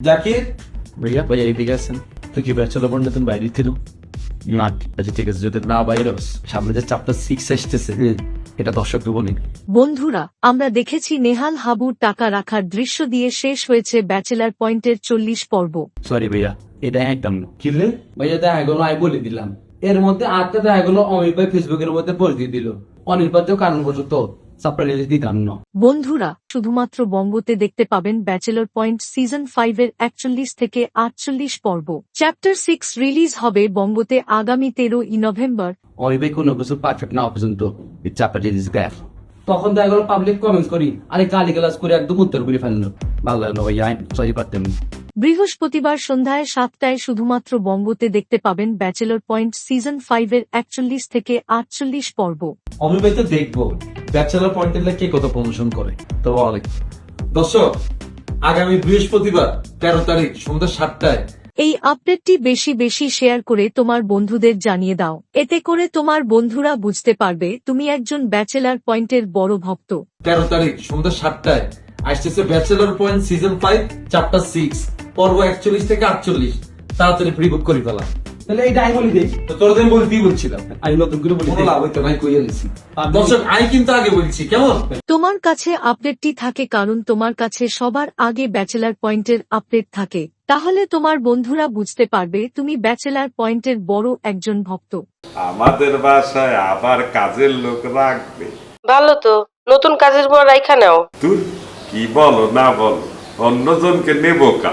জাকির? ভাইয়া ভাইয়া এদিকে আছেন। তুই কি ব্যাচেলার বাইরে ছিল? না আচ্ছা ঠিক আছে যদি না বাইরে সামনে যে চ্যাপ্টার সিক্স আসতেছে এটা দর্শককে বলি বন্ধুরা আমরা দেখেছি নেহাল হাবুর টাকা রাখার দৃশ্য দিয়ে শেষ হয়েছে ব্যাচেলার পয়েন্টের চল্লিশ পর্ব। সরি ভাইয়া এটা একদম না। কিনলে ভাইয়া দেখা গেলো আমি বলে দিলাম। এর মধ্যে আটটা দেখা গেলো অমিত ভাই ফেসবুকের মধ্যে বলে দিয়ে দিল। অনির্বাচ্য কারণ বন্ধুরা শুধুমাত্র বঙ্গতে দেখতে পাবেন ব্যাচেলর পয়েন্ট সিজন ফাইভ এর একচল্লিশ থেকে আটচল্লিশ পর্ব। চ্যাপ্টার সিক্স রিলিজ হবে বঙ্গতে আগামী তেরোই নভেম্বর। ওই ভাই কোনো কিছু পারফেক্ট না পর্যন্ত এই চ্যাপ্টার ইজ গ্যাপ তখন দেখা গেলো পাবলিক কমেন্টস করি। আরে গালি গালাজ করে একদম উত্তর করে ফেলল ভালো লাগল ভাইয়া সরি পারতাম না। বৃহস্পতিবার সন্ধ্যায় সাতটায় শুধুমাত্র বঙ্গতে দেখতে পাবেন ব্যাচেলর পয়েন্ট সিজন ফাইভ এর একচল্লিশ থেকে আটচল্লিশ পর্ব। অমিত ভাই তো দেখব। ব্যাচেলার পয়েন্টের কে কত প্রমোশন করে? তো অনেক। দর্শক আগামী বৃহস্পতিবার তেরো তারিখ সন্ধ্যা সাতটায়। এই আপডেটটি বেশি বেশি শেয়ার করে তোমার বন্ধুদের জানিয়ে দাও। এতে করে তোমার বন্ধুরা বুঝতে পারবে তুমি একজন ব্যাচেলার পয়েন্টের বড় ভক্ত। তেরো তারিখ সন্ধ্যা সাতটায় আসতেছে bachelor point season five chapter six. পর্ব একচল্লিশ থেকে আটচল্লিশ। তাড়াতাড়ি প্রি বুক করে ফেলা। তাহলে এইটা আমি বলি দিই। তো তোর দিন বলতেই বলছিলাম। আমি নতুন করে বলি। লাভ হইতো কইয়া নিছি। দর্শক আমি কিন্তু আগে বলছি কেমন? তোমার কাছে আপডেটটি থাকে কারণ তোমার কাছে সবার আগে ব্যাচেলার পয়েন্টের আপডেট থাকে। তাহলে তোমার বন্ধুরা বুঝতে পারবে তুমি ব্যাচেলার পয়েন্টের বড় একজন ভক্ত। আমাদের বাসায় আবার কাজের লোক রাখবে। ভালো তো নতুন কাজের পর রাইখা নাও। তুই কি বলো না বলো অন্যজনকে নেব কা?